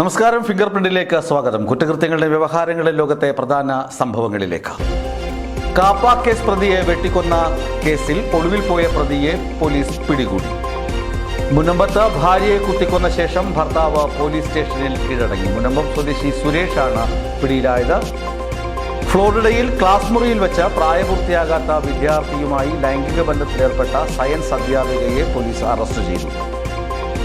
നമസ്കാരം ഫിംഗർ പ്രിന്റിലേക്ക് സ്വാഗതം. കുറ്റകൃത്യങ്ങളുടെ വ്യവഹാരങ്ങളിൽ ലോകത്തെ പ്രധാന സംഭവങ്ങളിലേക്ക്. കാപ്പ കേസ് പ്രതിയെ വെട്ടിക്കൊന്ന കേസിൽ ഒളിവിൽ പോയ പ്രതിയെ പോലീസ് പിടികൂടി. മുനമ്പത്ത് ഭാര്യയെ കുത്തിക്കൊന്ന ശേഷം ഭർത്താവ് പോലീസ് സ്റ്റേഷനിൽ കീഴടങ്ങി. മുനമ്പം സ്വദേശി സുരേഷാണ് പിടിയിലായത്. ഫ്ലോറിഡയിൽ ക്ലാസ് മുറിയിൽ വെച്ച് പ്രായപൂർത്തിയാകാത്ത വിദ്യാർത്ഥിയുമായി ലൈംഗിക ബന്ധത്തിലേർപ്പെട്ട സയൻസ് അധ്യാപികയെ പോലീസ് അറസ്റ്റ് ചെയ്തു.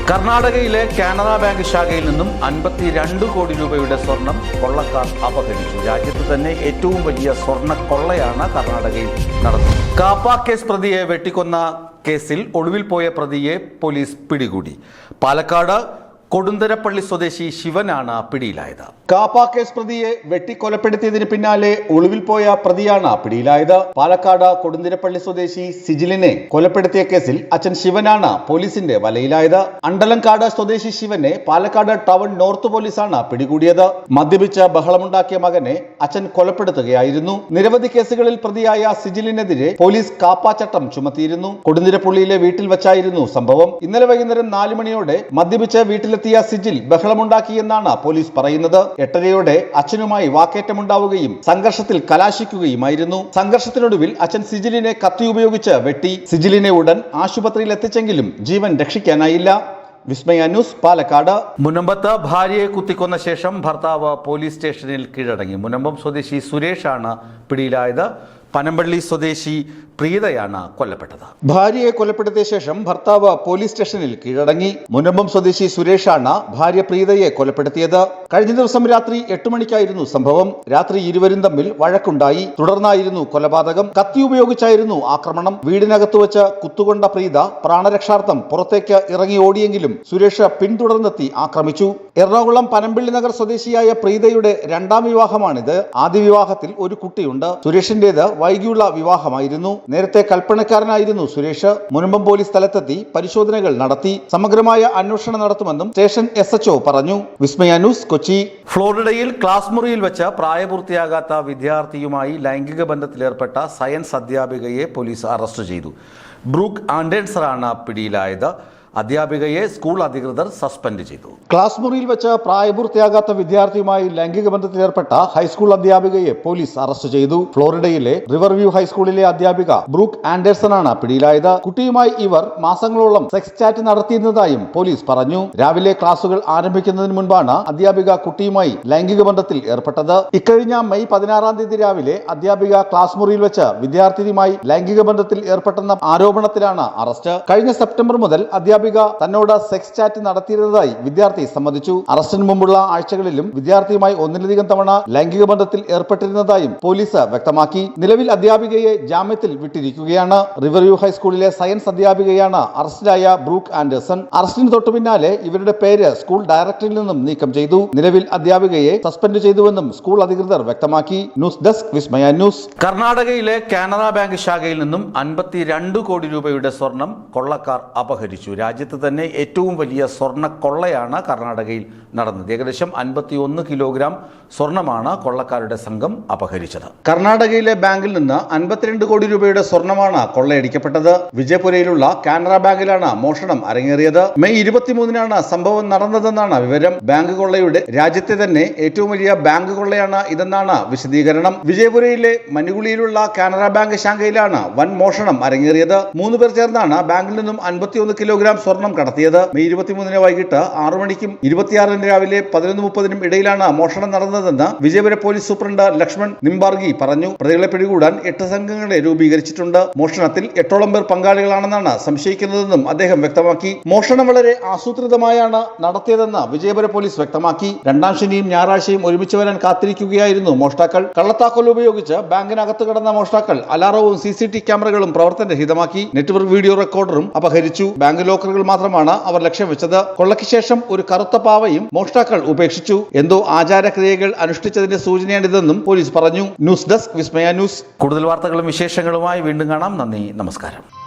കർണാടകയിലെ കാനറ ബാങ്ക് ശാഖയിൽ നിന്നും അൻപത്തിരണ്ട് കോടി രൂപയുടെ സ്വർണം കൊള്ളക്കാർ അപഹരിച്ചു. രാജ്യത്ത് തന്നെ ഏറ്റവും വലിയ സ്വർണ കൊള്ളയാണ് കർണാടകയിൽ നടന്നത്. കാപ്പ കേസ് പ്രതിയെ വെട്ടിക്കൊന്ന കേസിൽ ഒളിവിൽ പോയ പ്രതിയെ പോലീസ് പിടികൂടി. പാലക്കാട് കൊടുന്തരപ്പള്ളി സ്വദേശി ശിവനാണ് പിടിയിലായത്. കാപ്പ കേസ് പ്രതിയെ വെട്ടിക്കൊലപ്പെടുത്തിയതിന് പിന്നാലെ ഒളിവിൽ പോയ പ്രതിയാണ് പിടിയിലായത്. പാലക്കാട് കൊടുന്തരപ്പള്ളി സ്വദേശി സിജിലിനെ കൊലപ്പെടുത്തിയ കേസിൽ അച്ഛൻ ശിവനാണ് പോലീസിന്റെ വലയിലായത്. അണ്ടലങ്കാട് സ്വദേശി ശിവനെ പാലക്കാട് ടൗൺ നോർത്ത് പോലീസാണ് പിടികൂടിയത്. മദ്യപിച്ച് ബഹളമുണ്ടാക്കിയ മകനെ അച്ഛൻ കൊലപ്പെടുത്തുകയായിരുന്നു. നിരവധി കേസുകളിൽ പ്രതിയായ സിജിലിനെതിരെ പോലീസ് കാപ്പാച്ചട്ടം ചട്ടം ചുമത്തിയിരുന്നു. കൊടുന്തിരപ്പള്ളിയിലെ വീട്ടിൽ വെച്ചായിരുന്നു സംഭവം. ഇന്നലെ വൈകുന്നേരം നാല് മണിയോടെ മദ്യപിച്ച് വീട്ടിലെത്തിയ സിജിൽ ബഹളമുണ്ടാക്കിയെന്നാണ് പോലീസ് പറയുന്നത്. എട്ടരയോടെ അച്ഛനുമായി വാക്കേറ്റമുണ്ടാവുകയും സംഘർഷത്തിൽ കലാശിക്കുകയുമായിരുന്നു. സംഘർഷത്തിനൊടുവിൽ അച്ഛൻ സിജിലിനെ കത്തി ഉപയോഗിച്ച് വെട്ടി സിജിലിനെ ഉടൻ ആശുപത്രിയിൽ എത്തിച്ചെങ്കിലും ജീവൻ രക്ഷിക്കാനായില്ല. വിസ്മയ ന്യൂസ് പാലക്കാട്. മുനമ്പത്ത് ഭാര്യയെ കുത്തിക്കൊന്ന ശേഷം ഭർത്താവ് പോലീസ് സ്റ്റേഷനിൽ കീഴടങ്ങി. മുനമ്പം സ്വദേശി സുരേഷാണ് പിടിയിലായത്. പനമ്പള്ളി സ്വദേശി പ്രീതയാണ് കൊല്ലപ്പെട്ടത്. ഭാര്യയെ കൊലപ്പെടുത്തിയ ശേഷം ഭർത്താവ് പോലീസ് സ്റ്റേഷനിൽ കീഴടങ്ങി. മുനമ്പം സ്വദേശി സുരേഷാണ് ഭാര്യ പ്രീതയെ കൊലപ്പെടുത്തിയത്. കഴിഞ്ഞ ദിവസം രാത്രി എട്ട് മണിക്കായിരുന്നു സംഭവം. രാത്രി ഇരുവരും തമ്മിൽ വഴക്കുണ്ടായി. തുടർന്നായിരുന്നു കൊലപാതകം. കത്തി ഉപയോഗിച്ചായിരുന്നു ആക്രമണം. വീടിനകത്ത് വെച്ച് കുത്തുകൊണ്ട പ്രീത പ്രാണരക്ഷാർത്ഥം പുറത്തേക്ക് ഇറങ്ങി ഓടിയെങ്കിലും സുരേഷ് പിന്തുടർന്നെത്തി ആക്രമിച്ചു. എറണാകുളം പനമ്പിള്ളി നഗർ സ്വദേശിയായ പ്രീതയുടെ രണ്ടാം വിവാഹമാണിത്. ആദ്യ വിവാഹത്തിൽ ഒരു കുട്ടിയുണ്ട്. സുരേഷിന്റേത് വൈകിയുള്ള വിവാഹമായിരുന്നു. നേരത്തെ കൽപ്പണക്കാരനായിരുന്നു സുരേഷ്. മുനമ്പം പോലീസ് സ്ഥലത്തെത്തി പരിശോധനകൾ നടത്തി സമഗ്രമായ അന്വേഷണം നടത്തുമെന്നും സ്റ്റേഷൻ എസ് എച്ച്ഒ പറഞ്ഞു. വിസ്മയ ന്യൂസ് കൊച്ചി. ഫ്ലോറിഡയിൽ ക്ലാസ് മുറിയിൽ വെച്ച് പ്രായപൂർത്തിയാകാത്ത വിദ്യാർത്ഥിയുമായി ലൈംഗിക ബന്ധത്തിലേർപ്പെട്ട സയൻസ് അധ്യാപികയെ പോലീസ് അറസ്റ്റ് ചെയ്തു. ബ്രൂക്ക് ആൻഡേഴ്സറാണ് പിടിയിലായത്. അധ്യാപികയെ സ്കൂൾ അധികൃതർ സസ്പെൻഡ് ചെയ്തു. ക്ലാസ് മുറിയിൽ വെച്ച് പ്രായപൂർത്തിയാകാത്ത വിദ്യാർത്ഥിയുമായി ലൈംഗിക ബന്ധത്തിലേർപ്പെട്ട ഹൈസ്കൂൾ അധ്യാപികയെ പോലീസ് അറസ്റ്റ് ചെയ്തു. ഫ്ലോറിഡയിലെ റിവർവ്യൂ ഹൈസ്കൂളിലെ അധ്യാപിക ബ്രൂക്ക് ആൻഡേഴ്സൺ ആണ് പിടിയിലായത്. കുട്ടിയുമായി ഇവർ മാസങ്ങളോളം സെക്സ് ചാറ്റ് നടത്തിയിരുന്നതായും പോലീസ് പറഞ്ഞു. രാവിലെ ക്ലാസുകൾ ആരംഭിക്കുന്നതിന് മുൻപാണ് അധ്യാപിക കുട്ടിയുമായി ലൈംഗിക ബന്ധത്തിൽ ഏർപ്പെട്ടത്. ഇക്കഴിഞ്ഞ മെയ് പതിനാറാം തീയതി രാവിലെ അധ്യാപിക ക്ലാസ് മുറിയിൽ വെച്ച് വിദ്യാർത്ഥിനിയുമായി ലൈംഗിക ബന്ധത്തിൽ ഏർപ്പെട്ടെന്ന ആരോപണത്തിലാണ് അറസ്റ്റ്. കഴിഞ്ഞ സെപ്റ്റംബർ മുതൽ അധ്യാപിക തന്നോട് സെക്സ് ചാറ്റ് നടത്തിയിരുന്നതായി വിദ്യാർത്ഥി സമ്മതിച്ചു. അറസ്റ്റിന് മുമ്പുള്ള ആഴ്ചകളിലും വിദ്യാർത്ഥിയുമായി ഒന്നിലധികം തവണ ലൈംഗിക ബന്ധത്തിൽ ഏർപ്പെട്ടിരുന്നതായും പോലീസ് വ്യക്തമാക്കി. നിലവിൽ അധ്യാപികയെ ജാമ്യത്തിൽ വിട്ടിരിക്കുകയാണ്. റിവർവ്യൂ ഹൈസ്കൂളിലെ സയൻസ് അധ്യാപികയാണ് അറസ്റ്റിലായ ബ്രൂക്ക് ആൻഡേഴ്സൺ. അറസ്റ്റിന് തൊട്ടു പിന്നാലെ ഇവരുടെ പേര് സ്കൂൾ ഡയറക്ടറിൽ നിന്നും നീക്കം ചെയ്തു. നിലവിൽ അധ്യാപികയെ സസ്പെൻഡ് ചെയ്തുവെന്നും സ്കൂൾ അധികൃതർ വ്യക്തമാക്കി. News desk Vismaya news. കർണാടകയിലെ കാനറ ബാങ്ക് ശാഖയിൽ നിന്നും അൻപത്തിരണ്ട് കോടി രൂപയുടെ സ്വർണം കൊള്ളക്കാർ അപഹരിച്ചു. രാജ്യത്ത് തന്നെ ഏറ്റവും വലിയ സ്വർണ കൊള്ളയാണ് കർണാടകയിൽ നടന്നത്. ഏകദേശം അൻപത്തിയൊന്ന് കിലോഗ്രാം സ്വർണമാണ് കൊള്ളക്കാരുടെ സംഘം അപഹരിച്ചത്. കർണാടകയിലെ ബാങ്കിൽ നിന്ന് അൻപത്തിരണ്ട് കോടി രൂപയുടെ സ്വർണമാണ് കൊള്ളയടിക്കപ്പെട്ടത്. വിജയപുരയിലുള്ള കാനറ ബാങ്കിലാണ് മോഷണം അരങ്ങേറിയത്. മെയ് ഇരുപത്തിമൂന്നിനാണ് സംഭവം നടന്നതെന്നാണ് വിവരം. ബാങ്ക് കൊള്ളയുടെ രാജ്യത്തെ തന്നെ ഏറ്റവും വലിയ ബാങ്ക് കൊള്ളയാണ് ഇതെന്നാണ് വിശദീകരണം. വിജയപുരയിലെ മനുകുളിയിലുള്ള കാനറ ബാങ്ക് ശാഖയിലാണ് വൻ മോഷണം അരങ്ങേറിയത്. മൂന്ന് പേർ ചേർന്നാണ് ബാങ്കിൽ നിന്നും അൻപത്തിയൊന്ന് കിലോഗ്രാം സ്വർണം കടത്തിയത്. മെയ് ഇരുപത്തിമൂന്നിന് വൈകിട്ട് ആറു മണിക്കും ഇരുപത്തിയാറിന് രാവിലെ പതിനൊന്ന് മുപ്പതിനും ഇടയിലാണ് മോഷണം നടന്നതെന്ന് വിജയപുര പോലീസ് സൂപ്രണ്ട് ലക്ഷ്മൺ നിംബാർഗി പറഞ്ഞു. പ്രതികളെ പിടികൂടാൻ എട്ട് സംഘങ്ങളെ രൂപീകരിച്ചിട്ടുണ്ട്. മോഷണത്തിൽ എട്ടോളം പേർ പങ്കാളികളാണെന്നാണ് സംശയിക്കുന്നതെന്നും അദ്ദേഹം വ്യക്തമാക്കി. മോഷണം വളരെ ആസൂത്രിതമായാണ് നടത്തിയതെന്ന് വിജയപുര പോലീസ് വ്യക്തമാക്കി. രണ്ടാം ശനിയും ഞായറാഴ്ചയും ഒരുമിച്ച് വരാൻ കാത്തിരിക്കുകയായിരുന്നു മോഷ്ടാക്കൾ. കള്ളത്താക്കോൽ ഉപയോഗിച്ച് ബാങ്കിനകത്ത് കടന്ന മോഷ്ടാക്കൾ അലാറവും സി ക്യാമറകളും പ്രവർത്തനരഹിതമാക്കി. നെറ്റ്വർക്ക് വീഡിയോ റെക്കോർഡറും അപഹരിച്ചു. ബാങ്ക് ലോക്കറുകൾ മാത്രമാണ് അവർ ലക്ഷ്യം വെച്ചത്. കൊള്ളയ്ക്ക് ശേഷം ഒരു കറുത്ത പാവയും മോഷ്ടാക്കൾ ഉപേക്ഷിച്ചു. എന്തോ ആചാരക്രിയകൾ അനുഷ്ഠിച്ചതിന്റെ സൂചനയാണിതെന്നും പോലീസ് പറഞ്ഞു. News desk Vismaya news. കൂടുതൽ വാർത്തകളും വിശേഷങ്ങളുമായി വീണ്ടും കാണാം. നന്ദി നമസ്കാരം.